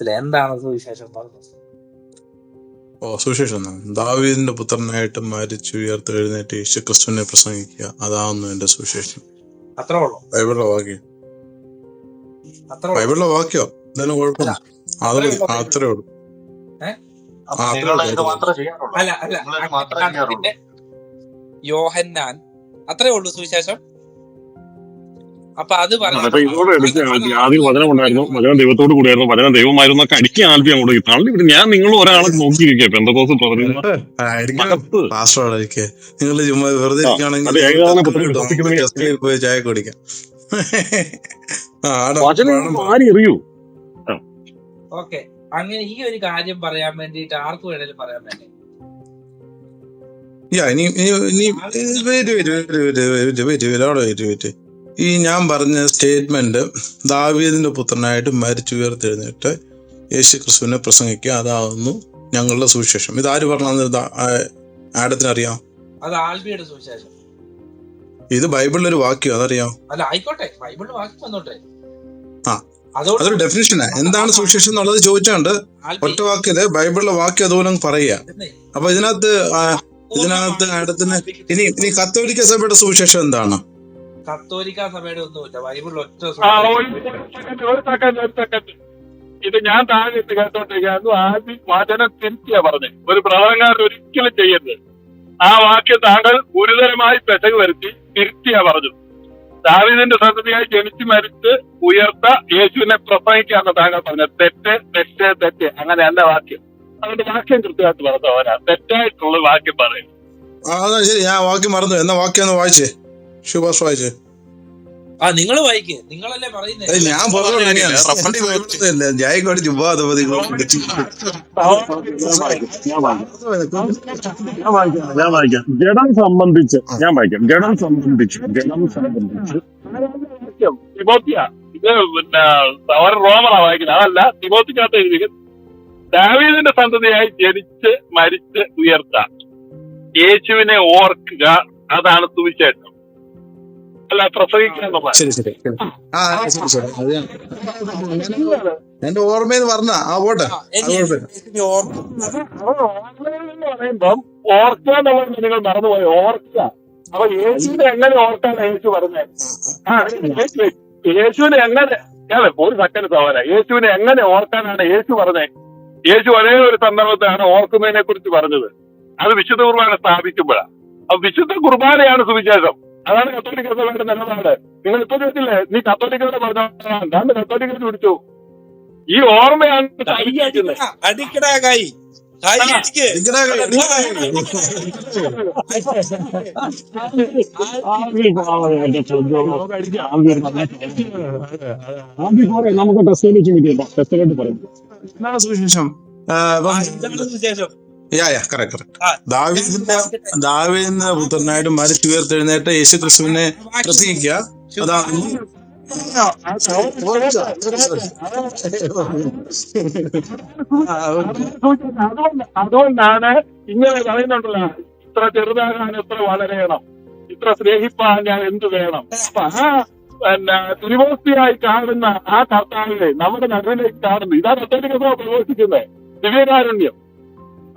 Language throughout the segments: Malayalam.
മനസ്സിലായി. എന്താണ് സുവിശേഷം പറഞ്ഞത്? ഓ സുവിശേഷം ദാവീദിന്റെ പുത്രനായിട്ട് മരിച്ചു ഉയർത്തെഴുന്നേറ്റ് യേശു ക്രിസ്തുവിനെ പ്രസംഗിക്കുക. അതാവുന്നു എന്റെ സുവിശേഷം. അത്രേ ഉള്ളൂ. ബൈബിളിലെ വാക്യം. അത്രേ ഉള്ളൂ. ബൈബിളിലെ വാക്യോ. എന്തായാലും കുഴപ്പമില്ല. അത് അത്രേ ഉള്ളൂ. അപ്പൊ ആ, നിങ്ങൾ അത്രേ ഇത് ഉള്ളൂ. മാത്രമേ ചെയ്യാറുള്ളൂ. അല്ല അല്ല. നിങ്ങൾ മാത്രമേ ചെയ്യാറുള്ളൂ. യോഹന്നാൻ. അത്രേ ഉള്ളൂ സുവിശേഷം? അപ്പൊ അത് പറഞ്ഞു ആദ്യം വചനം ഉണ്ടായിരുന്നു വചനം ദൈവത്തോട് കൂടിയായിരുന്നു വചനം ദൈവമായിരുന്നു ഒക്കെ അടിക്കാൻ ആൽപ്പി അങ്ങോട്ട് തള്ളി ഇവിടെ ഞാൻ നിങ്ങൾ ഒരാളെ നോക്കിയിരിക്കുക ഇരിക്കെ നിങ്ങൾ ചുമ്മാ വെറുതെ ചായ കുടിക്കാം. എറിയൂ ഓക്കെ അങ്ങനെ ഈ ഒരു കാര്യം പറയാൻ വേണ്ടിട്ട് ആർക്ക് വേണേലും പറയാൻ വേണ്ടി യാ, ഇനി ഇനി ഇനി wait wait wait wait wait wait wait അവിടെ വെയിറ്റ് വെയിറ്റ് ഈ ഞാൻ പറഞ്ഞ സ്റ്റേറ്റ്മെന്റ് ദാവീദിന്റെ പുത്രനായിട്ട് മരിച്ചു ഉയർത്തെഴുന്നേറ്റ് യേശു ക്രിസ്തുവിനെ പ്രസംഗിക്കുക അതാവുന്നു ഞങ്ങളുടെ സുവിശേഷം. ഇത് ആര് പറഞ്ഞത് ആഡത്തിന് അറിയാം അത് ആൽബിയുടെ സുവിശേഷം. ഇത് ബൈബിളിലൊരു വാക്യം അതറിയാം? അല്ല ആയിക്കോട്ടെ. ബൈബിളിൽ വാക്യം വന്നോട്ടെ. ആ. അതൊരു ഡെഫിനിഷനാ എന്താണ് സുവിശേഷം എന്നുള്ളത് ചോദിച്ചാണ്ട് ഒറ്റ വാക്കിൽ ബൈബിളിലെ വാക്യം അതുപോലെ പറയുക. അപ്പൊ ഇതിനകത്ത് ഇതിനകത്ത് ആഡത്തിന് ഇനി ഇനി കത്തോലിക്ക സഭയുടെ സുവിശേഷം എന്താണ്? കത്തോലിക്ക സഭയുടെ ഒന്നുമില്ല ബൈബിളിൽ ഒറ്റ ഇത് ഞാൻ താഴെ ഇട്ട് കേട്ടോണ്ടിരിക്കുന്നു ആദ്യം വചനം തിരുത്തിയാ പറഞ്ഞത് ഒരു പ്രധാനക്കാരൻ ഒരിക്കലും ചെയ്യരുത്. ആ വാക്യം താങ്കൾ ഗുരുതരമായി പെശക് വരുത്തി തിരുത്തിയാ പറഞ്ഞു. ദാവിദിന്റെ സന്തതിയായി ജനിച്ചു മരിച്ച് ഉയർത്ത യേശുവിനെ പ്രസംഗിക്കാന്ന് താങ്കൾ പറഞ്ഞത് തെറ്റ് തെറ്റ് തെറ്റ്. അങ്ങനെ എന്റെ വാക്യം. അതുകൊണ്ട് വാക്യം കൃത്യമായിട്ട് പറഞ്ഞു തെറ്റായിട്ടുള്ള വാക്യം പറയും ആ അതാ ശരി. ഞാൻ വാക്യം മറന്നു. എന്നാ വാക്യം ഒന്ന് വായിച്ചേ. ശുഭാഷ് വായിച്ചേ ആ നിങ്ങൾ വായിക്കേ. നിങ്ങളല്ലേ പറയുന്നത് ഞാൻ ചുമ്മാതപതി ഞാൻ വായിക്കാം. ഞാൻ വായിക്കാം. ഞാൻ വായിക്കാം. ഞാൻ വായിക്കാം. ജഡം സംബന്ധിച്ച് ഞാൻ വായിക്കാം. ജഡം സംബന്ധിച്ച് ജഡം സംബന്ധിച്ച്. ഇത് പിന്നെ അവർ റോമറാ വായിക്കുന്നത്. അതല്ല തിമോത്തിക്കകത്ത് എഴുതി ദാവീദിന്റെ സന്തതിയായി ജനിച്ച് മരിച്ച് ഉയർത്ത. യേശുവിനെ ഓർക്കുക. അതാണ് സുവിശേഷം. അല്ല പ്രസംഗിക്കുക ശരി ശരി. ആ. ശരി ശരി. അത് ഞാൻ എന്റെ ഓർമ്മയിൽ പറഞ്ഞ ആ പോട്ടെ. ആ, ഇനി കുഴപ്പമില്ല ഇനി ഓർമ്മ. അപ്പൊ ഓർമ്മ എന്ന് പറയുമ്പം ഓർക്കുക എന്നുള്ളത് നിങ്ങൾ മറന്നുപോയി. ഓർക്കുക അപ്പൊ യേശുവിനെ എങ്ങനെ ഓർക്കാൻ യേശു പറഞ്ഞത് യേശുവിനെ എങ്ങനെ ഞാൻ ഒരു സെക്കൻഡ് സഹോദര. യേശുവിനെ എങ്ങനെ ഓർക്കാനാണ് യേശു പറഞ്ഞത് യേശു ഒരേ ഒരു സന്ദർഭത്തിലാണ് ഓർക്കുന്നതിനെ കുറിച്ച് പറഞ്ഞത്. അത് വിശുദ്ധ കുർബാന സ്ഥാപിക്കുമ്പോഴാണ് അപ്പൊ വിശുദ്ധ കുർബാനയാണ് സുവിശേഷം. അതാണ് കത്തോലിക്ക സഭയുടെ നിലപാട് നിങ്ങൾ ഇപ്പൊ ചോദിച്ചില്ലേ നീ കത്തോലിക്കയുടെ പറഞ്ഞു ഞാൻ കത്തോലിക്കൽ പിടിച്ചു ഈ ഓർമ്മയാണ് അടിക്കടാ, കൈ. നമുക്ക് ടെസ്റ്റിലേക്ക് ടെസ്റ്റിലോട്ട് പറയും എന്താണ് സുവിശേഷം യാ യാ കറക്റ്റ് കറക്റ്റ് ആ, ദാവീദിന്റെ ദാവീദിന്റെ പുത്രനായിട്ട് മരിച്ചു ഉയർത്തെഴുന്നേറ്റ യേശു ക്രിസ്തുവിനെ പ്രസംഗിക്കുക. അതാണ് അതുകൊണ്ട് അതുകൊണ്ടാണ് ഇങ്ങനെ പറയുന്നുണ്ടല്ലോ ഇത്ര ചെറുതാകാൻ എത്ര വളരെയണം ഇത്ര സ്നേഹിപ്പാൻ ഞാൻ എന്ത് വേണം? അപ്പൊ ആ പിന്നെ തിരുവോസ്തിയായി കാണുന്ന ആ കർത്താവിനെ നമ്മുടെ നടുവിലേക്ക് കാണുന്നു ഇതാണ് കത്തോലിക്ക സഭ പ്രഘോഷിക്കുന്നത് ദിവ്യകാരുണ്യം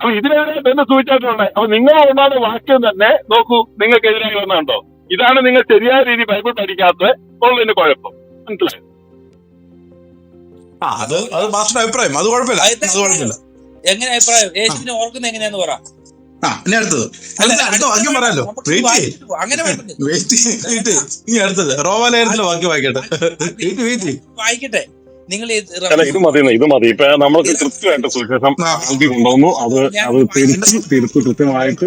അപ്പൊ ഇതിനെതിരെ തന്നെ സൂചിച്ചിട്ടുണ്ട് അപ്പൊ നിങ്ങൾ ഉണ്ടാകുന്ന വാക്യം തന്നെ നോക്കൂ നിങ്ങൾക്കെതിരായി വന്നുണ്ടോ ഇതാണ് നിങ്ങൾ ശരിയായ രീതി ബൈബിൾ പഠിക്കാത്തത്. ഉള്ളതിന് കുഴപ്പം. മനസ്സിലായോ? ആ അത് അത് മാസ്റ്റർ അഭിപ്രായം. അത് കുഴപ്പമില്ല. അത് അത് കുഴപ്പമില്ല. എങ്ങനെ അഭിപ്രായം? യേശുവിനെ ഓർക്കുന്ന എങ്ങനെയാന്ന് പറ. ആ ഇനി അടുത്തത്. അല്ല, അടുത്ത വാക്യം പറയാലോ? അങ്ങനെ വേണ്ടത് വെയിറ്റ് വെയിറ്റ് ഇനി അടുത്തത്. റോമാലയത്തിലെ വാക്യം വായിക്കട്ടെ. വെയിറ്റ് വെയിറ്റ് വായിക്കട്ടെ. നിങ്ങൾ ഇത് മതി ഇത് മതി. ഇപ്പൊ നമ്മൾക്ക് കൃത്യമായിട്ട് സുവിശേഷം ആ. ആക്കി കൊണ്ടുവന്നു അത് അത് തിരിച്ച് തിരുത്തി കൃത്യമായിട്ട്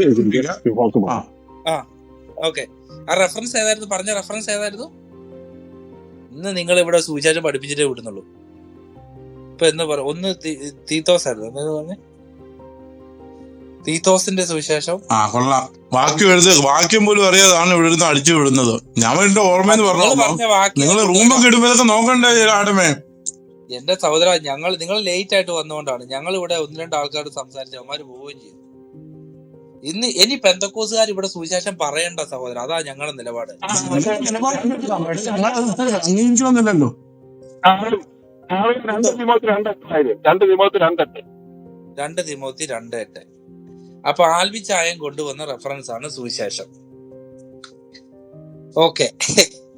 ആ. ഓക്കെ. ആ റെഫറൻസ് ഏതായിരുന്നു? പറഞ്ഞ റെഫറൻസ് ഏതായിരുന്നു? ഇന്ന് നിങ്ങൾ ഇവിടെ സുവിശേഷം പഠിപ്പിച്ചിട്ടേ വിടുന്നുള്ളൂ. ഇപ്പൊ എന്താ പറ ഒന്ന് തീത്തോസ് ആയിരുന്നു. എന്താ പറഞ്ഞു? തീത്തോസിന്റെ സുവിശേഷം. ആ കൊള്ളാം. വാക്യം എഴുതി വാക്യം പോലും അറിയാതാണ് ഇവിടെ ഇരുന്ന് അടിച്ചു വിടുന്നത്. ഞാൻ എന്റെ ഓർമ്മയെന്ന് പറഞ്ഞ നിങ്ങൾ റൂമൊക്കെ ഇടുമ്പോഴൊക്കെ നോക്കണ്ടേ ആടമേ? എന്റെ സഹോദര ഞങ്ങൾ നിങ്ങൾ ലേറ്റ് ആയിട്ട് വന്നുകൊണ്ടാണ് ഞങ്ങൾ ഇവിടെ ഒന്ന് രണ്ട് ആൾക്കാർ സംസാരിച്ചു അവന്മാര് പോവുകയും ചെയ്തു. ഇന്ന് ഇനി പെന്തക്കോസുകാർ ഇവിടെ സുവിശേഷം പറയണ്ട സഹോദരൻ അതാ ഞങ്ങളുടെ നിലപാട്. രണ്ട് തിമോത്തി രണ്ട് തിമോത്തി രണ്ടെട്ട്. രണ്ട് തിമോത്തി രണ്ട് എട്ട് അപ്പൊ ആൽവി ചായം കൊണ്ടുവന്ന റെഫറൻസ് ആണ് സുവിശേഷം. ഓക്കെ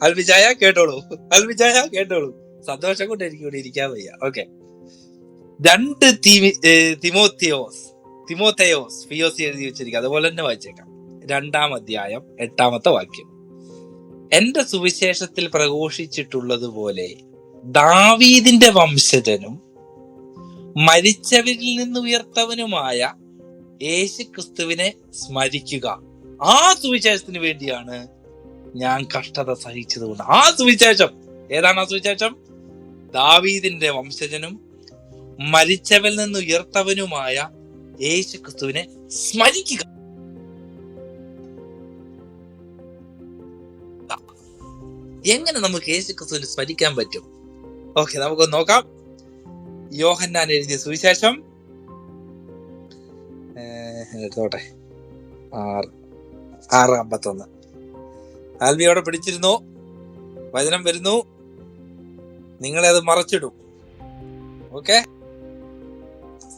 ആൽബി ചായ കേട്ടോളൂ. ആൽബി ചായ കേട്ടോളൂ. സന്തോഷം കൊണ്ട് എനിക്ക് ഇവിടെ ഇരിക്കാൻ വയ്യ. ഓക്കെ രണ്ട് തിമോത്തിയോസ് തിമോത്തയോസ് ഫിയോസ് എഴുതി വെച്ചിരിക്കുക. അതുപോലെ തന്നെ വായിച്ചേക്കാം. രണ്ടാം അധ്യായം എട്ടാമത്തെ വാക്യം. എന്റെ സുവിശേഷത്തിൽ പ്രഘോഷിച്ചിട്ടുള്ളതുപോലെ ദാവീദിന്റെ വംശജനും മരിച്ചവരിൽ നിന്ന് ഉയർത്തവനുമായ യേശു ക്രിസ്തുവിനെ സ്മരിക്കുക. ആ സുവിശേഷത്തിന് വേണ്ടിയാണ് ഞാൻ കഷ്ടത സഹിച്ചതുകൊണ്ട്. ആ സുവിശേഷം. ഏതാണ് ആ സുവിശേഷം? ദാവീദിന്റെ വംശജനും മരിച്ചവൽ നിന്ന് ഉയർത്തവനുമായ യേശു ക്രിസ്തുവിനെ സ്മരിക്കുക. എങ്ങനെ നമുക്ക് യേശു ക്രിസ്തുവിനെ സ്മരിക്കാൻ പറ്റും? ഓക്കെ നമുക്ക് നോക്കാം. യോഹന്നാൻ എഴുതിയ സുവിശേഷം. എടുത്തോട്ടെ. ആറ് ആറ് അമ്പത്തൊന്ന്. ആൽവിയോടെ പിടിച്ചിരുന്നു. വചനം വരുന്നു. നിങ്ങളെ അത് മറച്ചിടും. ഓക്കെ?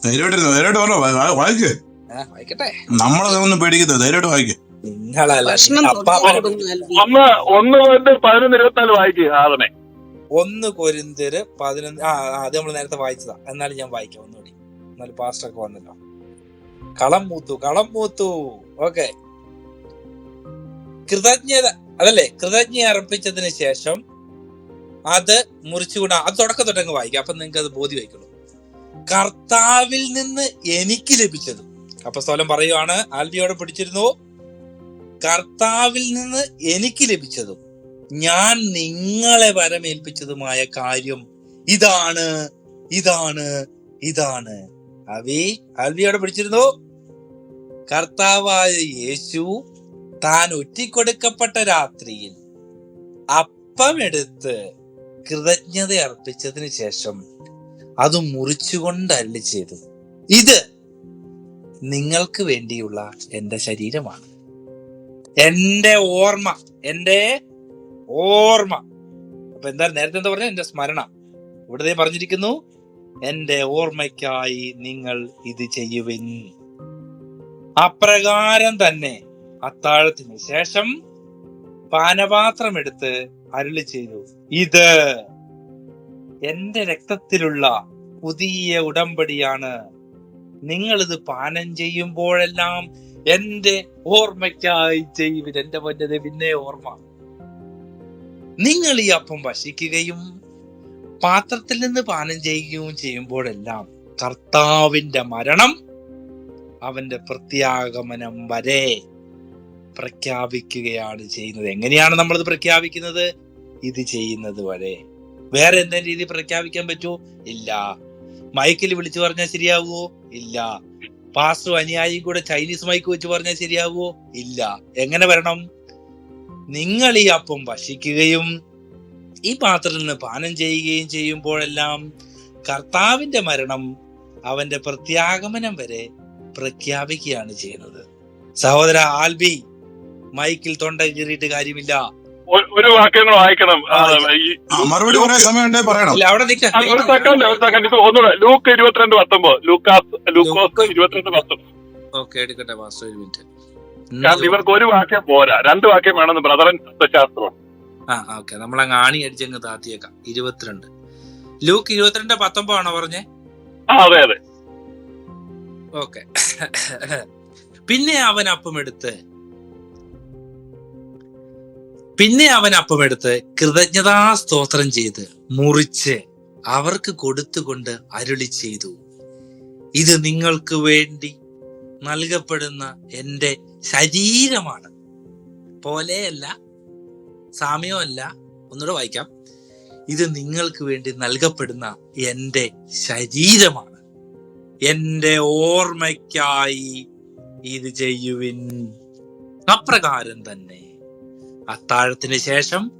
ധൈര്യമായിട്ടിരുന്നു? ധൈര്യമായിട്ട് പറഞ്ഞോ? വാ- വാ- വായിക്ക്. വായിക്കട്ടെ. നമ്മളെ ഒന്നും പേടിക്കുന്നത് ധൈര്യമായിട്ട് വായിക്ക്. നിങ്ങളല്ല ഒന്ന് ഒന്ന് തൊട്ട് പതിനൊന്ന് ഇരുപത്തിനാല് വായിക്കുക ആദനെ ഒന്ന് കൊരിന്തിര് പതിനൊന്ന് ആ, അത് നമ്മൾ നേരത്തെ വായിച്ചതാ. എന്നാലും ഞാൻ വായിക്കാം ഒന്നുകൂടി. എന്നാലും പാസ്റ്റർ ഒക്കെ വന്നല്ലോ. കളം മൂത്തു കളം മൂത്തു. ഓക്കെ. കൃതജ്ഞത അതല്ലേ? കൃതജ്ഞ അർപ്പിച്ചതിന് ശേഷം അത് മുറിച്ചുകൂടാ. അത് തുടക്കം തുടങ്ങി വായിക്കാം. അപ്പൊ നിങ്ങൾക്ക് അത് ബോധ്യമായിക്കുള്ളൂ കർത്താവിൽ നിന്ന് എനിക്ക് ലഭിച്ചത്. അപ്പൊ സ്ഥലം പറയുവാണ് ആൽബിയോടെ പിടിച്ചിരുന്നു കർത്താവിൽ നിന്ന് എനിക്ക് ലഭിച്ചതും ഞാൻ നിങ്ങളെ വരമേൽപ്പിച്ചതുമായ കാര്യം ഇതാണ് ഇതാണ് ഇതാണ്. അവി ആൽബിയോടെ പിടിച്ചിരുന്നു കർത്താവായ യേശു താൻ ഒറ്റിക്കൊടുക്കപ്പെട്ട രാത്രിയിൽ അപ്പമെടുത്ത് കൃതജ്ഞത അർപ്പിച്ചതിന് ശേഷം അത് മുറിച്ചുകൊണ്ട് അല്ലി ചെയ്തു. ഇത് നിങ്ങൾക്ക് വേണ്ടിയുള്ള എന്റെ ശരീരമാണ്. എന്റെ ഓർമ്മ എന്റെ ഓർമ്മ. അപ്പൊ എന്താ നേരത്തെ എന്താ പറഞ്ഞ എന്റെ സ്മരണ. ഇവിടെ പറഞ്ഞിരിക്കുന്നു എന്റെ ഓർമ്മയ്ക്കായി നിങ്ങൾ ഇത് ചെയ്യുവിൻ. അപ്രകാരം തന്നെ അത്താഴത്തിന് ശേഷം പാനപാത്രം എടുത്ത് അരുളി ചെയ്തു. ഇത് എന്റെ രക്തത്തിലുള്ള പുതിയ ഉടമ്പടിയാണ്. നിങ്ങൾ ഇത് പാനം ചെയ്യുമ്പോഴെല്ലാം എന്റെ ഓർമ്മയ്ക്കായി ചെയ്യുവിൻ എന്റെ പൊന്നത് പിന്നെ ഓർമ്മ. നിങ്ങൾ ഈ അപ്പം വശിക്കുകയും പാത്രത്തിൽ നിന്ന് പാനം ചെയ്യുകയും ചെയ്യുമ്പോഴെല്ലാം കർത്താവിന്റെ മരണം അവന്റെ പ്രത്യാഗമനം വരെ പ്രഖ്യാപിക്കുകയാണ് ചെയ്യുന്നത്. എങ്ങനെയാണ് നമ്മളത് പ്രഖ്യാപിക്കുന്നത്? ഇത് ചെയ്യുന്നത് വരെ. വേറെ എന്തെങ്കിലും രീതി പ്രഖ്യാപിക്കാൻ പറ്റുമോ? ഇല്ല. മൈക്കിൽ വിളിച്ചു പറഞ്ഞാൽ ശരിയാവുമോ ഇല്ല. പാസ്റ്റർ അനുയായി കൂടെ ചൈനീസ് മൈക്ക് വെച്ച് പറഞ്ഞാൽ ശരിയാവുമോ ഇല്ല. എങ്ങനെ വരണം? നിങ്ങൾ ഈ അപ്പം ഭക്ഷിക്കുകയും ഈ പാത്രത്തിൽ നിന്ന് പാനം ചെയ്യുകയും ചെയ്യുമ്പോഴെല്ലാം കർത്താവിന്റെ മരണം അവന്റെ പ്രത്യാഗമനം വരെ പ്രഖ്യാപിക്കുകയാണ് ചെയ്യുന്നത്. സഹോദര ആൽബി മൈക്കിൽ തൊണ്ട കീറിയിട്ട് കാര്യമില്ല. ഒരു- വാക്യങ്ങൾ വായിക്കണം. മറുപടി പറയാൻ സമയമുണ്ടേ പറയണം. ഒരു സെക്കൻഡ് ഒരു സെക്കൻഡ് ഇത് ഒന്നുകൂടെ ലൂക്ക് ഇരുപത്തിരണ്ട് പത്തൊമ്പത്. ലൂക്കാസ് ലൂക്കോസ് ഇരുപത്തിരണ്ട് പത്തൊമ്പത് ഓക്കെ എടുക്കട്ടെ മാസ്റ്റർ ഒരു മിനിറ്റ്. കാരണം ഇവർക്ക് ഒരു വാക്യം പോരാ. രണ്ട് വാക്യം വേണമെന്ന് ബ്രദറൻ ശാസ്ത്രം ആ ഓക്കെ. നമ്മളങ്ങ് ആണി അടിച്ചങ്ങ് താത്തിയേക്കാം. ഇരുപത്തിരണ്ട്. ലൂക്ക് ഇരുപത്തിരണ്ട് പത്തൊമ്പതാണോ പറഞ്ഞേ? ആ അതെ അതെ. ഓക്കെ. പിന്നെ അവൻ അപ്പമെടുത്ത് പിന്നെ അവൻ അപ്പമെടുത്ത് കൃതജ്ഞതാ സ്തോത്രം ചെയ്ത് മുറിച്ച് അവർക്ക് കൊടുത്തുകൊണ്ട് അരുളി ചെയ്തു. ഇത് നിങ്ങൾക്ക് വേണ്ടി നൽകപ്പെടുന്ന എന്റെ ശരീരമാണ്. പോലെയല്ല സാമ്യമല്ല. ഒന്നുകൂടെ വായിക്കാം. ഇത് നിങ്ങൾക്ക് വേണ്ടി നൽകപ്പെടുന്ന എന്റെ ശരീരമാണ്. എന്റെ ഓർമ്മയ്ക്കായി ഇത് ചെയ്യുവിൻ. അപ്രകാരം തന്നെ. അത്താഴത്തിന് ശേഷം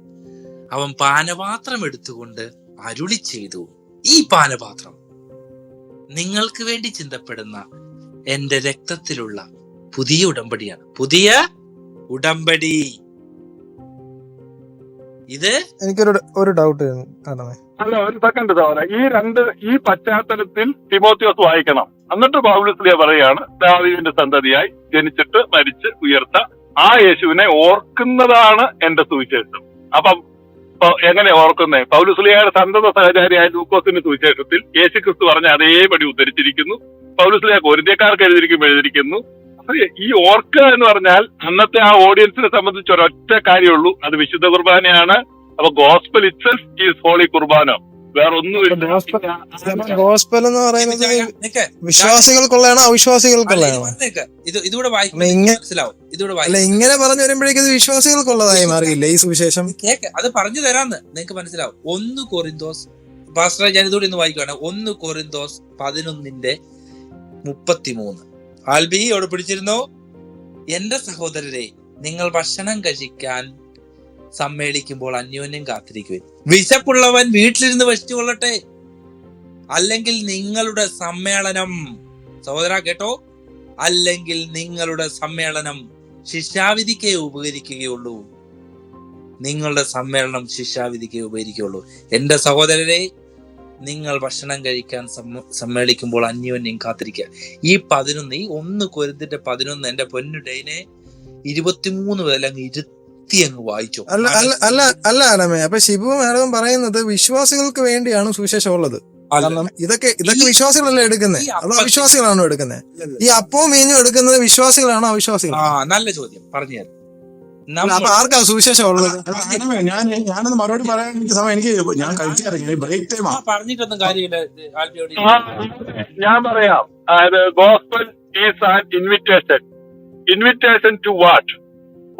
അവൻ പാനപാത്രം എടുത്തുകൊണ്ട് അരുളി ചെയ്തു ഈ പാനപാത്രം നിങ്ങൾക്ക് വേണ്ടി ചിന്തപ്പെടുന്ന എന്റെ രക്തത്തിലുള്ള പുതിയ ഉടമ്പടിയാണ്. പുതിയ ഉടമ്പടി. ഇത് എനിക്കൊരു ഒരു ഡൗട്ട് അല്ല ഒരു സെക്കൻഡ് തവണ ഈ രണ്ട് ഈ പശ്ചാത്തലത്തിൽ തിമോത്തിയോസ് വായിക്കണം. എന്നിട്ട് പൗലുസ്ലിയ പറയാണ് ദാവീദിന്റെ സന്തതിയായി ജനിച്ചിട്ട് മരിച്ച് ഉയർത്ത ആ യേശുവിനെ ഓർക്കുന്നതാണ് എന്റെ സുവിശേഷം. അപ്പം എങ്ങനെ ഓർക്കുന്നേ? പൗലുസ്ലിയയുടെ സന്തത സഹചാരിയായ ലൂക്കോസിന്റെ സുവിശേഷത്തിൽ യേശു ക്രിസ്തു പറഞ്ഞ അതേപടി ഉദ്ധരിച്ചിരിക്കുന്നു. പൗലുസ്ലിയ കോരിന്ത്യക്കാർക്ക് എഴുതിയിരിക്കും എഴുതിയിരിക്കുന്നു. ഈ ഓർക്കുക എന്ന് പറഞ്ഞാൽ അന്നത്തെ ആ ഓഡിയൻസിനെ സംബന്ധിച്ച് ഒരൊറ്റ കാര്യമുള്ളൂ അത് വിശുദ്ധ കുർബാനയാണ്. അപ്പൊ gospel itself is holy Qurbana. വേറെ ഒന്നുമില്ല ഗോസ്പൽ എന്ന് പറയുന്നത് വിശ്വാസികൾക്കുള്ളതാണോ അവിശ്വാസികൾക്കുള്ളതാണോ. ഇത് ഇതുകൂടെ മനസ്സിലാവും. ഇതുകൂടെ അല്ല ഇങ്ങനെ പറഞ്ഞു വരുമ്പോഴേക്കും വിശ്വാസികൾക്കുള്ളതായി മാറിയില്ല ഈ സുവിശേഷം? കേക്ക്. അത് പറഞ്ഞു തരാന്ന് നിങ്ങക്ക് മനസ്സിലാവും. ഒന്ന് കൊറിന്തോസ് പാസ്റ്റർ ഞാൻ ഇതുകൂടി ഒന്ന് വായിക്കുകയാണ് ഒന്ന് കൊറിന്തോസ് പതിനൊന്നിന്റെ മുപ്പത്തിമൂന്ന്. ആൽബി അവിടെ പിടിച്ചിരുന്നു. എന്റെ സഹോദരരെ നിങ്ങൾ ഭക്ഷണം കഴിക്കാൻ സമ്മേളിക്കുമ്പോൾ അന്യോന്യം കാത്തിരിക്കുവിൻ. വിശപ്പുള്ളവൻ വീട്ടിലിരുന്ന് ഭക്ഷിച്ചു കൊള്ളട്ടെ. അല്ലെങ്കിൽ നിങ്ങളുടെ സമ്മേളനം സഹോദര കേട്ടോ? അല്ലെങ്കിൽ നിങ്ങളുടെ സമ്മേളനം ശിക്ഷാവിധിക്കേ ഉപകരിക്കുകയുള്ളൂ. നിങ്ങളുടെ സമ്മേളനം ശിക്ഷാവിധിക്കേ ഉപകരിക്കുകയുള്ളൂ. എന്റെ സഹോദരരെ നിങ്ങൾ ഭക്ഷണം കഴിക്കാൻ സമ്മേളിക്കുമ്പോൾ അന്യോന്യം കാത്തിരിക്കുക. ഈ പതിനൊന്ന് ഈ ഒന്ന് കൊരുത്തിന്റെ പതിനൊന്ന് എന്റെ പൊന്നുടൈനെ ഇരുപത്തിമൂന്ന് മുതൽ അങ്ങ് ഇരുത്തി അങ്ങ് വായിച്ചു. അല്ല അല്ല അല്ല അല്ല ആലമേ അപ്പൊ ശിബു മാഡം പറയുന്നത് വിശ്വാസികൾക്ക് വേണ്ടിയാണ് സുവിശേഷം ഉള്ളത് കാരണം ഇതൊക്കെ ഇതൊക്കെ വിശ്വാസികളല്ലേ എടുക്കുന്നത് അതോ അവിശ്വാസികളാണോ എടുക്കുന്നത് ഈ അപ്പവും മീനും എടുക്കുന്നത് വിശ്വാസികളാണോ ആ അവിശ്വാസികളാണോ നല്ല ചോദ്യം. പറഞ്ഞു അപ്പൊ ആർക്കാ സുവിശേഷം ഉള്ളത് ഞാൻ ഞാനൊന്ന് മറുപടി പറയാൻ എനിക്ക് സമയം എനിക്ക് ഞാൻ കഴിച്ചിറങ്ങി ബ്രേക്ക് ടൈം പറഞ്ഞിട്ടൊന്നും കാര്യമില്ല ഞാൻ പറയാം. അതായത് gospel is an invitation invitation to what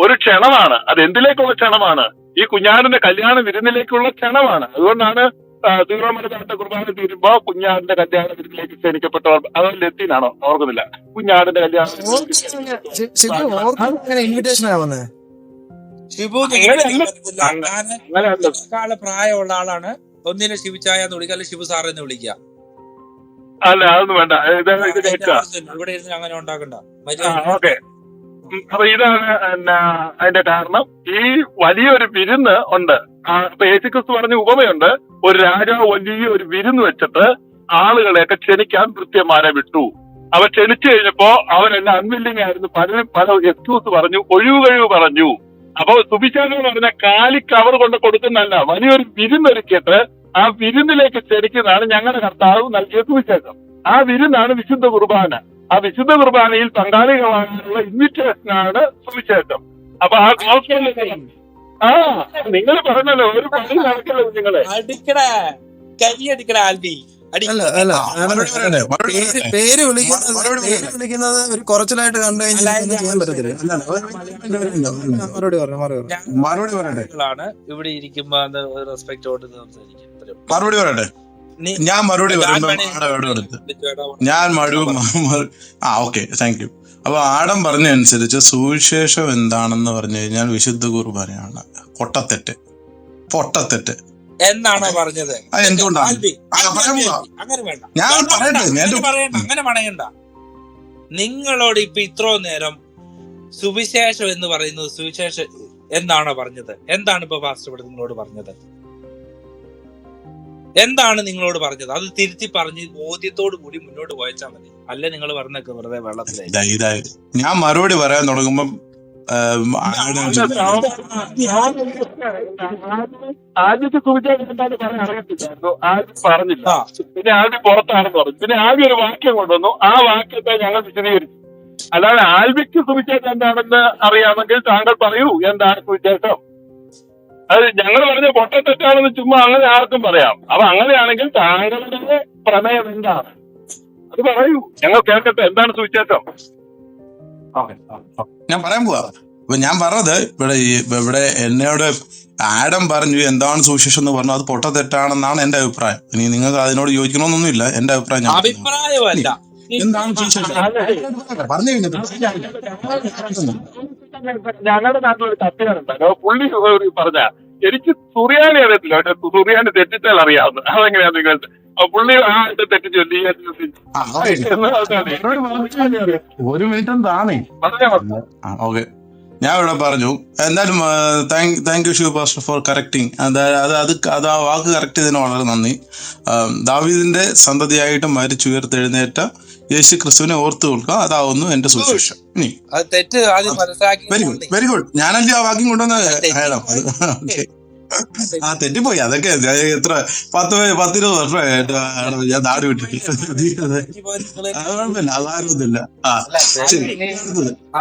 ഒരു ക്ഷണമാണ്. അത് എന്തിലേക്കുള്ള ക്ഷണമാണ്? ഈ കുഞ്ഞാടിന്റെ കല്യാണ വിരുന്നിലേക്കുള്ള ക്ഷണമാണ്. അതുകൊണ്ടാണ് മലബാറിന്റെ കുർബാന തീരുമ്പോ കുഞ്ഞാടിന്റെ കല്യാണ വിരുന്നിലേക്ക് ക്ഷണിക്കപ്പെട്ടവർ അത് ലത്തീനാണോ? ഓർക്കുന്നില്ല. കുഞ്ഞാടിന്റെ കല്യാണം ഇൻവിറ്റേഷൻ ആവുന്നത് ഷിബു കാല പ്രായമുള്ള ആളാണ്. ഒന്നിനെ ശിവചായ എന്ന് വിളിക്കുക അല്ലെങ്കിൽ ശിവ സാർ എന്ന് വിളിക്കുക. അല്ല അതൊന്നും വേണ്ട. ഇവിടെ ഇരുന്ന് അങ്ങനെ ഉണ്ടാക്കണ്ട. അപ്പൊ ഇതാണ് എന്നാ അതിന്റെ കാരണം. ഈ വലിയൊരു വിരുന്ന് ഉണ്ട്. അപ്പൊ യേശുക്രിസ്തു പറഞ്ഞ ഉപമയുണ്ട്. ഒരു രാജാവ് വലിയ ഒരു വിരുന്ന് വെച്ചിട്ട് ആളുകളെയൊക്കെ ക്ഷണിക്കാൻ കൃത്യമാരെ വിട്ടു. അവ ക്ഷണിച്ചു കഴിഞ്ഞപ്പോ അവരെല്ലാം അൺവില്ലിംഗ് ആയിരുന്നു പലരും പല എക്സ്ക്യൂസ് പറഞ്ഞു ഒഴിവ് കഴിവ് പറഞ്ഞു. അപ്പൊ സുവിശേഷം എന്ന് പറഞ്ഞ കാലി കവർ കൊണ്ട് കൊടുക്കുന്നതല്ല വലിയൊരു വിരുന്നൊരുക്കിയിട്ട് ആ വിരുന്നിലേക്ക് ക്ഷണിക്കുന്നതാണ് ഞങ്ങളുടെ കർത്താവ് നൽകിയ സുവിശേഷം. ആ വിരുന്നാണ് വിശുദ്ധ കുർബാന. ആ വിശുദ്ധ കുർബാനയിൽ പങ്കാളികളാകാനുള്ള ഇൻവിറ്റേഷനാണ് സുവിശേഷം. അപ്പൊ ആ ആ നിങ്ങൾ പറഞ്ഞല്ലോ ഒരു പണി നടക്കല്ലോ നിങ്ങളെ. അടിക്കടേ. ആൽബി. പേര് വിളിക്കുന്നത്. ഒരു കുറച്ചിലായിട്ട് കണ്ടു കഴിഞ്ഞാൽ ഇവിടെ ഇരിക്കുമ്പോ റെസ്പെക്ടോട് സംസാരിക്കും. മറുപടി പറയട്ടെ. ഞാൻ മറുപടി ഞാൻ പറയുമ്പോ വേണേ- ആടെ ഇവിടെ എടുത്ത്. ചേട്ടാ, ഞാൻ മറു ആ ഓക്കെ താങ്ക് യു അപ്പൊ ആടം പറഞ്ഞ അനുസരിച്ച് സുവിശേഷം എന്താണെന്ന് പറഞ്ഞു കഴിഞ്ഞാൽ വിശുദ്ധ കുർബാനയാണ് പൊട്ടത്തെറ്റ് പൊട്ടത്തെറ്റ്. എന്നാണ് പറഞ്ഞത്. അങ്ങനെ പറയണ്ട നിങ്ങളോട് ഇപ്പൊ ഇത്രോ നേരം സുവിശേഷം എന്ന് പറയുന്നത് സുവിശേഷം എന്താണോ പറഞ്ഞത്? എന്താണ് ഇപ്പൊ ഫാസ്റ്റ് നിങ്ങളോട് പറഞ്ഞത്? എന്താണ് നിങ്ങളോട് പറഞ്ഞത്? അത് തിരുത്തി പറഞ്ഞ് ബോധ്യത്തോടു കൂടി മുന്നോട്ട് പോയച്ചാൽ മതി. അല്ല നിങ്ങൾ പറഞ്ഞൊക്കെ വെറുതെ വെള്ളത്തിലായി. ഞാൻ മറുപടി പറയാൻ തുടങ്ങുമ്പം ആദ്യത്തെ സുവിശേഷം എന്താണ് പറയാൻ അറിയത്തില്ലായിരുന്നു ആദ്യം പറഞ്ഞില്ല. ആ. പിന്നെ ആദ്യം പുറത്താണെന്ന് പറഞ്ഞു. പിന്നെ ആദ്യം ഒരു വാക്യം കൊണ്ടുവന്നു. ആ വാക്യത്തെ ഞങ്ങൾ വിശദീകരിച്ചു. അല്ലാതെ ആൽബിക്ക് സുവിശേഷം എന്താണെന്ന് അറിയാമെങ്കിൽ താങ്കൾ പറയൂ. എന്താണ് സുവിശേഷം? അത് ഞങ്ങൾ പറഞ്ഞ പൊട്ടത്തെറ്റാണെന്ന് ചുമ്മാ അങ്ങനെ ആർക്കും പറയാം. അപ്പൊ അങ്ങനെയാണെങ്കിൽ താങ്കളുടെ പ്രമേയം എന്താണ്? അത് പറയൂ. ഞങ്ങൾ കേൾക്കട്ടെ. എന്താണ് സുവിശേഷം? ഞാൻ പറയാൻ പോവാ. അപ്പൊ ഞാൻ പറഞ്ഞത് ഇവിടെ ഈ ഇവിടെ എന്നോട് ആഡം പറഞ്ഞു എന്താണ് സുവിശേഷം എന്ന് പറഞ്ഞു അത് പൊട്ടത്തെറ്റാണെന്നാണ് എന്റെ അഭിപ്രായം. ഇനി നിങ്ങൾക്ക് അതിനോട് യോജിക്കണമെന്നൊന്നുമില്ല. എന്റെ അഭിപ്രായം ഞാൻ. അഭിപ്രായമല്ല. എന്താണ് സുവിശേഷം? പറഞ്ഞു ഞങ്ങളുടെ നാട്ടിലൊരു കത്തുകാരുണ്ടല്ലോ പുള്ളി പറഞ്ഞ എനിക്ക് സുറിയാനി അറിയത്തില്ല. പക്ഷെ സുറിയാനി തെറ്റിച്ചാൽ അറിയാവുന്ന അതെങ്ങനെയാ നിങ്ങൾ പുള്ളി ആ തെറ്റിച്ചു. ഒരു മിനിറ്റ് പറഞ്ഞാ ഓക്കെ. ഞാൻ ഇവിടെ പറഞ്ഞു എന്തായാലും thank thank you Shiv pastor for correcting അത് അത് അത് ആ വാക്ക് കറക്റ്റ് ചെയ്തതിന് വളരെ നന്ദി. ദാവീദിന്റെ സന്തതിയായിട്ട് മരിച്ചുയർത്തെഴുന്നേറ്റ യേശു ക്രിസ്തുവിനെ ഓർത്തു കൊടുക്കുക അതാവുന്നു എന്റെ സുവിശേഷം ഇനി വെരി ഗുഡ് വെരി ഗുഡ് ഞാനല്ലേ ആ വാക്യം കൊണ്ടുവന്ന ഹേളം ആ തെറ്റിപ്പോയി അതൊക്കെ എത്ര പത്ത് പത്തിരുപത് വർഷം ഞാൻ നാട് വിട്ടിട്ട് അത് കുഴപ്പമില്ല അതാരൊന്നുമില്ല ആ ശരി.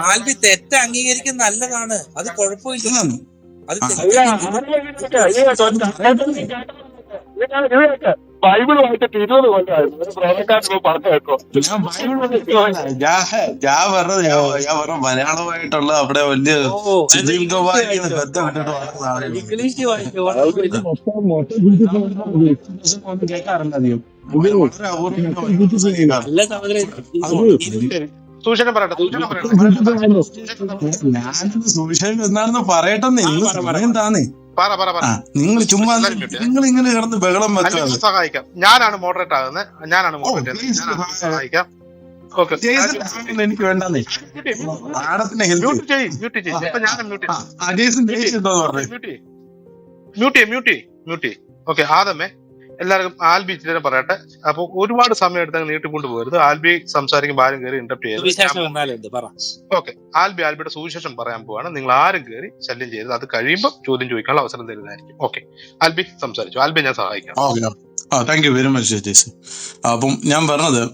ആൽബി തെറ്റ് അംഗീകരിക്കുന്ന നല്ലതാണ് അത് കുഴപ്പമില്ല. അത് വായിച്ചിട്ട് ഇരുപത് കൊല്ലമായിരുന്നു പറഞ്ഞു കേട്ടോ ഞാൻ ബൈബിൾ. ഞാൻ ഞാൻ പറഞ്ഞത് ഞാൻ ഞാൻ പറഞ്ഞ മലയാളമായിട്ടുള്ള അവിടെ വലിയ ഞാൻ ഇംഗ്ലീഷ് ബന്ധപ്പെട്ടിട്ട് കേൾക്കാറില്ല അധികം. വളരെ പറയട്ടെ പറയട്ടെ ഞാനിത് എന്താണെന്ന് പറയട്ടെന്ന് പറയും. സമയം താന്നേ. നിങ്ങൾ ചുമ്മാ നിങ്ങൾ ചുമ്മാ നിങ്ങൾ ഇങ്ങനെ കിടന്ന് ബഹളം വെക്കാതെ. സഹായിക്കാം. ഞാനാണ് മോഡറേറ്റ് ആകുന്നത്. ഞാനാണ് മോഡറേറ്റ് സഹായിക്കാം. എനിക്ക് വേണ്ടെന്നേ മാഡത്തിന്റെ help mute mute mute okay ആദമേ. എല്ലാവർക്കും ആൽബി ഇച്ചിരി പറയട്ടെ. അപ്പൊ ഒരുപാട് സമയം എടുത്ത് അങ്ങ് നീട്ടിക്കൊണ്ട് പോകരുത്. ആൽബി സംസാരിക്കുമ്പോൾ ആരും കയറി ഇന്റർപ്റ്റ് ചെയ്യരുത്. സുവിശേഷം എന്നാലുണ്ട് പറ. ഓക്കെ. ആൽബി ആൽബിയുടെ സുവിശേഷം പറയാൻ പോവാണ്. നിങ്ങൾ ആരും കയറി ശല്യം ചെയ്യരുത്. അത് കഴിയുമ്പോൾ ചോദ്യം ചോദിക്കാനുള്ള അവസരം തരുന്നതായിരിക്കും. ഓക്കെ. ആൽബി സംസാരിച്ചു. ആൽബി ഞാൻ സഹായിക്കാം. ആ താങ്ക് യു വെരി മച്ച് ജീസ് അപ്പം ഞാൻ പറഞ്ഞത്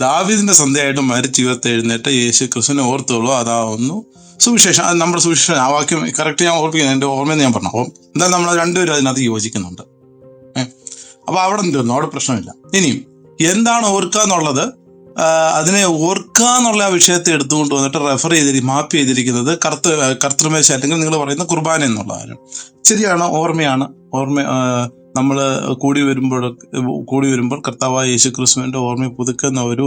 ദാവീദിന്റെ സന്ധ്യയായിട്ട് മരിച്ചുയർത്ത് എഴുന്നേറ്റ് യേശു ക്രിസ്തുവിനെ ഓർത്തുള്ളൂ അതാവുന്നു സുവിശേഷം. അത് നമ്മുടെ സുവിശേഷം. ആ വാക്യം കറക്റ്റ് ഞാൻ ഓർപ്പിക്കുന്നത് എന്റെ ഓർമ്മയെന്ന് ഞാൻ പറഞ്ഞു. അപ്പം എന്തായാലും നമ്മൾ രണ്ടുപേരും അതിനകത്ത് യോജിക്കുന്നുണ്ട്. അപ്പൊ അവിടെ തീർന്നു അവിടെ പ്രശ്നമില്ല. ഇനിയും എന്താണ് ഓർക്കുക എന്നുള്ളത് അതിനെ ഓർക്കുക എന്നുള്ള ആ വിഷയത്തെ എടുത്തുകൊണ്ട് വന്നിട്ട് റെഫർ ചെയ്തി മാപ്പ് ചെയ്തിരിക്കുന്നത് കർത്ത കർത്തൃമേശ അല്ലെങ്കിൽ നിങ്ങൾ പറയുന്ന കുർബാന എന്നുള്ള കാര്യം. ശരിയാണ് ഓർമ്മയാണ്. ഓർമ്മ നമ്മൾ കൂടി വരുമ്പോൾ കൂടി വരുമ്പോൾ കർത്താവായ യേശു ക്രിസ്തുവിന്റെ ഓർമ്മ പുതുക്കുന്ന ഒരു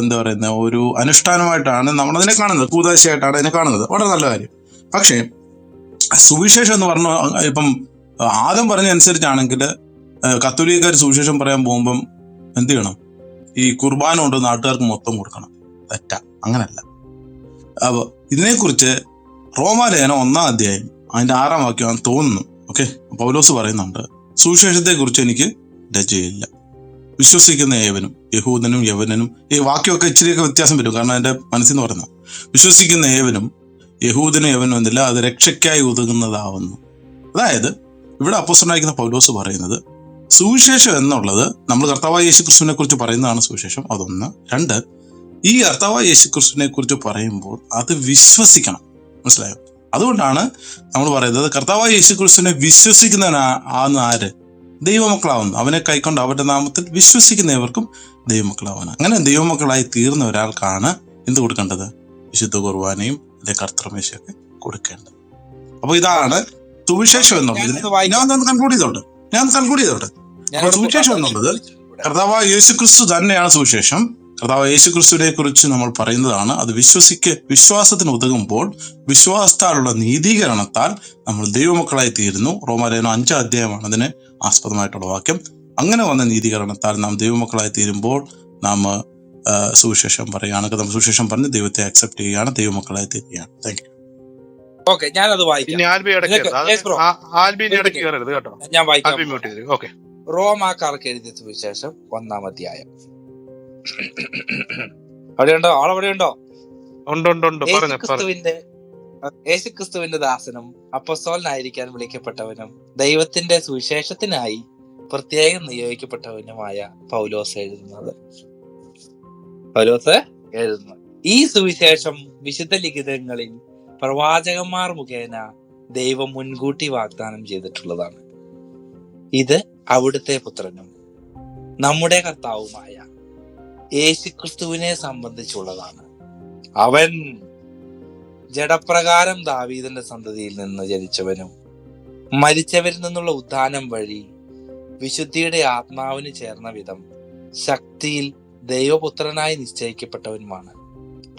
എന്താ പറയുന്ന ഒരു അനുഷ്ഠാനമായിട്ടാണ് നമ്മളതിനെ കാണുന്നത്. കൂതാശയായിട്ടാണ് അതിനെ കാണുന്നത്. വളരെ നല്ല കാര്യം. പക്ഷേ സുവിശേഷം എന്ന് പറഞ്ഞ ഇപ്പം ആദ്യം പറഞ്ഞ അനുസരിച്ചാണെങ്കിൽ കത്തോലിക്കാർ സുവിശേഷം പറയാൻ പോകുമ്പം എന്ത് ചെയ്യണം? ഈ കുർബാന കൊണ്ട് നാട്ടുകാർക്ക് മൊത്തം കൊടുക്കണം. തെറ്റ. അങ്ങനല്ല. അപ്പൊ ഇതിനെക്കുറിച്ച് റോമാലേഖനം ഒന്നാം അധ്യായം അതിന്റെ ആറാം വാക്യമാണ് തോന്നുന്നു. ഓക്കെ? പൗലോസ് പറയുന്നുണ്ട് സുവിശേഷത്തെ കുറിച്ച് എനിക്ക് രചയില്ല വിശ്വസിക്കുന്ന ഏവനും യഹൂദനും യവനനും ഈ വാക്യമൊക്കെ ഇച്ചിരിയൊക്കെ വ്യത്യാസം വരും. കാരണം എന്റെ മനസ്സിൽ നിന്ന് പറഞ്ഞു വിശ്വസിക്കുന്ന ഏവനും യഹൂദനും യവനും എന്നില്ല അത് രക്ഷയ്ക്കായി ഒതുങ്ങുന്നതാവുന്നു. അതായത് ഇവിടെ അപ്പോസ്റ്റനായിരിക്കുന്ന പൗലോസ് പറയുന്നത് സുവിശേഷം എന്നുള്ളത് നമ്മൾ കർത്താവായ യേശു ക്രിസ്തുവിനെ കുറിച്ച് പറയുന്നതാണ് സുവിശേഷം. അതൊന്ന്. രണ്ട് ഈ കർത്താവായ യേശു ക്രിസ്തുവിനെ കുറിച്ച് പറയുമ്പോൾ അത് വിശ്വസിക്കണം. മനസ്സിലായോ? അതുകൊണ്ടാണ് നമ്മൾ പറയുന്നത് കർത്താവായ യേശു ക്രിസ്തുവിനെ വിശ്വസിക്കുന്നവനാ ആന്ന് ആര്? ദൈവമക്കളാവുന്നു. അവനെ കൈക്കൊണ്ട് അവരുടെ നാമത്തിൽ വിശ്വസിക്കുന്നവർക്കും ദൈവമക്കളാവാണ് അങ്ങനെ ദൈവമക്കളായി തീർന്ന ഒരാൾക്കാണ് എന്ത് കൊടുക്കേണ്ടത്? വിശുദ്ധ കുർബാനയും അല്ലെ കർത്തൃമേശയൊക്കെ കൊടുക്കേണ്ടത്. അപ്പൊ ഇതാണ് സുവിശേഷം എന്നുള്ളത്. ഞാൻ കൺക്ലൂഡ് ചെയ്തോട്ടെ. ഞാൻ കൺക്ലൂഡ് ചെയ്തോട്ടെ സുവിശേഷം എന്നുള്ളത് കർത്താവ് യേശു ക്രിസ്തു തന്നെയാണ് സുവിശേഷം. കർത്താവ് യേശു ക്രിസ്തുവിനെ കുറിച്ച് നമ്മൾ പറയുന്നതാണ് അത് വിശ്വസിക്ക് വിശ്വാസത്തിന് ഉതകുമ്പോൾ വിശ്വാസത്താലുള്ള നീതീകരണത്താൽ നമ്മൾ ദൈവമക്കളായി തീരുന്നു. റോമാലേനോ അഞ്ചാം അധ്യായമാണ് അതിന് ആസ്പദമായിട്ടുള്ള വാക്യം. അങ്ങനെ വന്ന നീതീകരണത്താൽ നാം ദൈവമക്കളായി തീരുമ്പോൾ നാം സുവിശേഷം പറയുകയാണ്. നമ്മൾ സുവിശേഷം പറഞ്ഞ് ദൈവത്തെ അക്സെപ്റ്റ് ചെയ്യുകയാണ് ദൈവമക്കളായി തീരുകയാണ്. താങ്ക് യു ഓക്കെ ഞാനത് വായിക്കാം. ഞാൻ വായിക്കാം. റോമാക്കാർക്ക് എഴുതിയ സുവിശേഷം ഒന്നാം അധ്യായം. അവിടെയുണ്ടോ? ആളവിടെയുണ്ടോ? പറഞ്ഞു യേശുക്രിസ്തുവിന്റെ യേശുക്രിസ്തുവിന്റെ ദാസനും അപ്പസ്തോലനായിരിക്കാൻ വിളിക്കപ്പെട്ടവനും ദൈവത്തിന്റെ സുവിശേഷത്തിനായി പ്രത്യേകം നിയോഗിക്കപ്പെട്ടവനുമായ പൗലോസ് എഴുതുന്നത്. പൗലോസ് എഴുതുന്നത്. ഈ സുവിശേഷം വിശുദ്ധ ലിഖിതങ്ങളിൽ പ്രവാചകന്മാർ മുഖേന ദൈവം മുൻകൂട്ടി വാഗ്ദാനം ചെയ്തിട്ടുള്ളതാണ്. ഇത് അവിടുത്തെ പുത്രനും നമ്മുടെ കർത്താവുമായ യേശുക്രിസ്തുവിനെ സംബന്ധിച്ചുള്ളതാണ്. അവൻ ജഡപ്രകാരം ദാവീദിന്റെ സന്തതിയിൽ നിന്ന് ജനിച്ചവനും മരിച്ചവരിൽ നിന്നുള്ള ഉദ്ധാനം വഴി വിശുദ്ധിയുടെ ആത്മാവിന് ചേർന്ന വിധം ശക്തിയിൽ ദൈവപുത്രനായി നിശ്ചയിക്കപ്പെട്ടവനുമാണ്.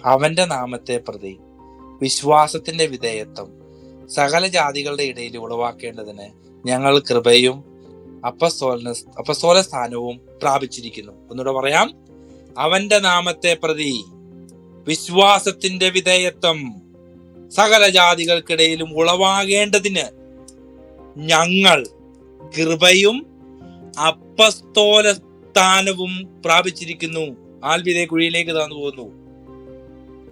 അവന്റെ നാമത്തെ പ്രതി വിശ്വാസത്തിന്റെ വിധേയത്വം സകല ജാതികളുടെ ഇടയിൽ ഉളവാക്കേണ്ടതിന് ഞങ്ങൾ കൃപയും അപ്പസ്തോലന അപ്പസ്തോല സ്ഥാനവും പ്രാപിച്ചിരിക്കുന്നു. ഒന്നുകൂടെ പറയാം. അവന്റെ നാമത്തെ പ്രതി വിശ്വാസത്തിന്റെ വിധേയത്വം സകല ജാതികൾക്കിടയിലും ഉളവാകേണ്ടതിന് ഞങ്ങൾ കൃപയും അപ്പസ്തോല സ്ഥാനവും പ്രാപിച്ചിരിക്കുന്നു. ആൽവിതേ കുഴിയിലേക്ക് താന്നു പോകുന്നു.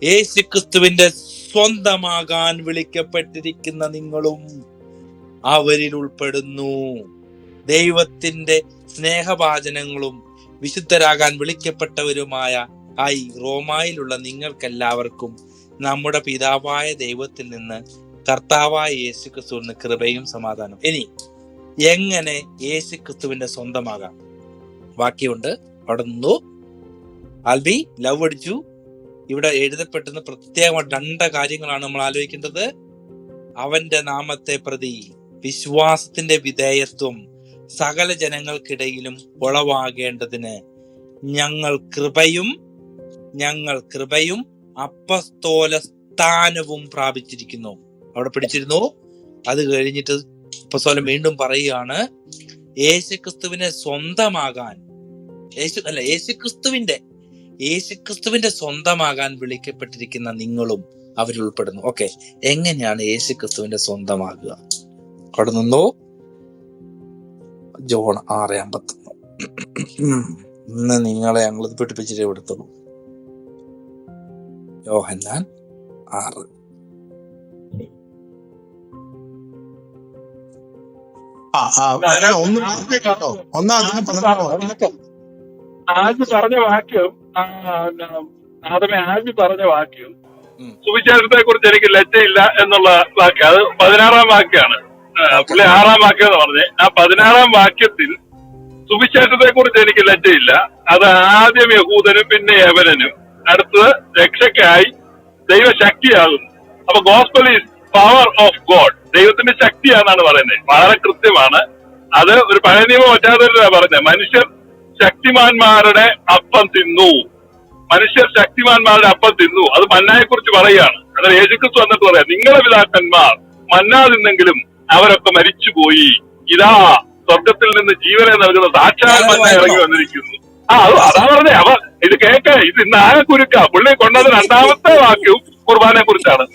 യേശുക്രിസ്തുവിന്റെ സ്വന്തമാകാൻ വിളിക്കപ്പെട്ടിരിക്കുന്ന നിങ്ങളും അവരിൽ ഉൾപ്പെടുന്നു. ദൈവത്തിന്റെ സ്നേഹഭാചനങ്ങളും വിശുദ്ധരാകാൻ വിളിക്കപ്പെട്ടവരുമായ ആയി റോമായിലുള്ള നിങ്ങൾക്കെല്ലാവർക്കും നമ്മുടെ പിതാവായ ദൈവത്തിൽ നിന്ന് കർത്താവായ യേശുക്രിസ്തുവിന് കൃപയും സമാധാനം ഇനി എങ്ങനെ യേശുക്രിസ്തുവിന്റെ സ്വന്തമാകാം? ബാക്കിയുണ്ട് അവിടെ നിന്നു ആൽബി ലവ് അടിച്ചു ഇവിടെ എഴുതപ്പെട്ടുന്ന പ്രത്യേകമായിട്ട് രണ്ട് കാര്യങ്ങളാണ് നമ്മൾ ആലോചിക്കേണ്ടത്. അവന്റെ നാമത്തെ പ്രതി വിശ്വാസത്തിന്റെ വിധേയത്വം സകല ജനങ്ങൾക്കിടയിലും ഉളവാകേണ്ടതിന് ഞങ്ങൾ കൃപയും ഞങ്ങൾ കൃപയും അപ്പസ്തോല സ്ഥാനവും പ്രാപിച്ചിരിക്കുന്നു. അവിടെ പിടിച്ചിരുന്നു. അത് കഴിഞ്ഞിട്ട് അപ്പസ്തോലം വീണ്ടും പറയുകയാണ് യേശുക്രിസ്തുവിനെ സ്വന്തമാകാൻ. യേശു അല്ല യേശുക്രിസ്തുവിന്റെ യേശുക്രിസ്തുവിന്റെ സ്വന്തമാകാൻ വിളിക്കപ്പെട്ടിരിക്കുന്ന നിങ്ങളും അവരിൽ ഉൾപ്പെടുന്നു. ഓക്കെ എങ്ങനെയാണ് യേശുക്രിസ്തുവിന്റെ സ്വന്തമാകുക? അവിടെ നിന്നോ? ജോൺ ആറ് അമ്പത്തൊന്ന്. ഇന്ന് നിങ്ങളെ ഞങ്ങൾ പഠിപ്പിച്ചിട്ടേ എടുത്തുള്ളൂ യോഹന്നാൻ ആറ്. ആ ആ ഞാൻ ഒന്ന് കേട്ടോ. ഒന്നാം അതിന് പന്ത്രണ്ടാം ആദ്യ പറഞ്ഞ വാക്യം ആദ്യമേ ആദ്യം പറഞ്ഞ വാക്യം. സുവിശേഷത്തെ കുറിച്ച് എനിക്ക് ലജ്ജയില്ല എന്നുള്ള വാക്യം. അത് പതിനാറാം വാക്യാണ് പുള്ളി ആറാം വാക്യം എന്ന് പറഞ്ഞേ. ആ പതിനാറാം വാക്യത്തിൽ സുവിശേഷത്തെ കുറിച്ച് എനിക്ക് ലജ്ജയില്ല. അത് ആദ്യം യഹൂദനും പിന്നെ യവനനും. അടുത്തത് രക്ഷയ്ക്കായി ദൈവശക്തിയാകും അപ്പൊ gospel is power of God ദൈവത്തിന്റെ ശക്തിയാണെന്നാണ് പറയുന്നത്. വളരെ കൃത്യമാണ്. അത് ഒരു പഴയ നിയമം ഒറ്റാതെ പറഞ്ഞത് മനുഷ്യർ ശക്തിമാന്മാരുടെ അപ്പം തിന്നു. മനുഷ്യർ ശക്തിമാന്മാരുടെ അപ്പം തിന്നു. അത് മന്നായെ കുറിച്ച് പറയുകയാണ്. അതായത് യേശുക്രിസ്തു വന്നിട്ട് പറയാം നിങ്ങളെ പിതാക്കന്മാർ മന്നാ തിന്നെങ്കിലും അവരൊക്കെ മരിച്ചുപോയി. ഇതാ സ്വർഗത്തിൽ നിന്ന് ജീവനെ നൽകുന്ന സാക്ഷാൽ മന്ന ഇറങ്ങി വന്നിരിക്കുന്നു. ആ അത് അതാ പറഞ്ഞേ. അവ ഇത് കേക്ക ഇത് ഇന്ന് ആകെ കുരുക്ക. പുള്ളി കൊണ്ടത് രണ്ടാമത്തെ വാക്യവും കുർബാനെ കുറിച്ചാണ്.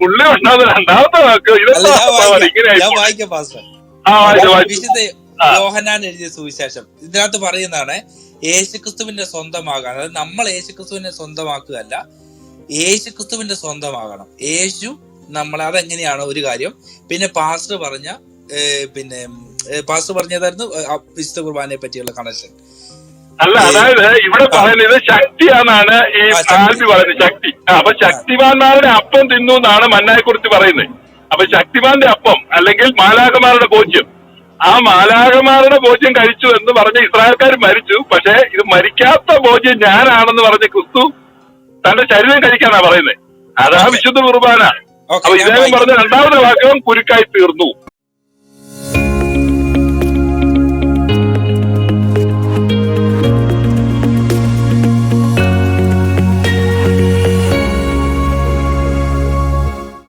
പുള്ളി കൊണ്ടത് രണ്ടാമത്തെ വാക്യം ഇതെല്ലാം ഇങ്ങനെ ആ വായിച്ചു വായിച്ചു. യോഹനാൻ എഴുതിയ സുവിശേഷം. ഇതിനകത്ത് പറയുന്നതാണ് യേശുക്രിസ്തുവിന്റെ സ്വന്തമാകാൻ. അതായത് നമ്മൾ യേശുക്രിസ്തുവിനെ സ്വന്തമാക്കുകയല്ല യേശുക്രിസ്തുവിന്റെ സ്വന്തമാകണം. യേശു നമ്മളെ അതെങ്ങനെയാണ് ഒരു കാര്യം? പിന്നെ പാസ്റ്റർ പറഞ്ഞ പിന്നെ പാസ്റ്റർ പറഞ്ഞതായിരുന്നു വിശുദ്ധ കുർബാനയെ പറ്റിയുള്ള കണക്ഷൻ അല്ല അതായത് ഇവിടെ പറയുന്നത് ശക്തിയാണെന്നാണ് ഈ. ആൽബി പറയുന്നത്. ശക്തി. അപ്പൊ ശക്തിമാന്മാരുടെ അപ്പം തിന്നു എന്നാണ് മന്നായെ കുറിച്ച് പറയുന്നത്. അപ്പൊ ശക്തിമാന്റെ അപ്പം അല്ലെങ്കിൽ മാലാകമാരുടെ ഭോജ്യം ആ മാലാകമാരുടെ ഭോജ്യം കഴിച്ചു എന്ന് പറഞ്ഞ ഇസ്രായേൽക്കാർ മരിച്ചു. പക്ഷേ ഇത് മരിക്കാത്ത ഭോജ്യം ഞാനാണെന്ന് പറഞ്ഞ ക്രിസ്തു തന്റെ ശരീരം കഴിക്കാനാ പറയുന്നത് അതാ. വിശുദ്ധ കുർബാന. അപ്പൊ ഇദ്ദേഹം പറഞ്ഞ രണ്ടാമത്തെ വാക്യം കുരുക്കായി തീർന്നു.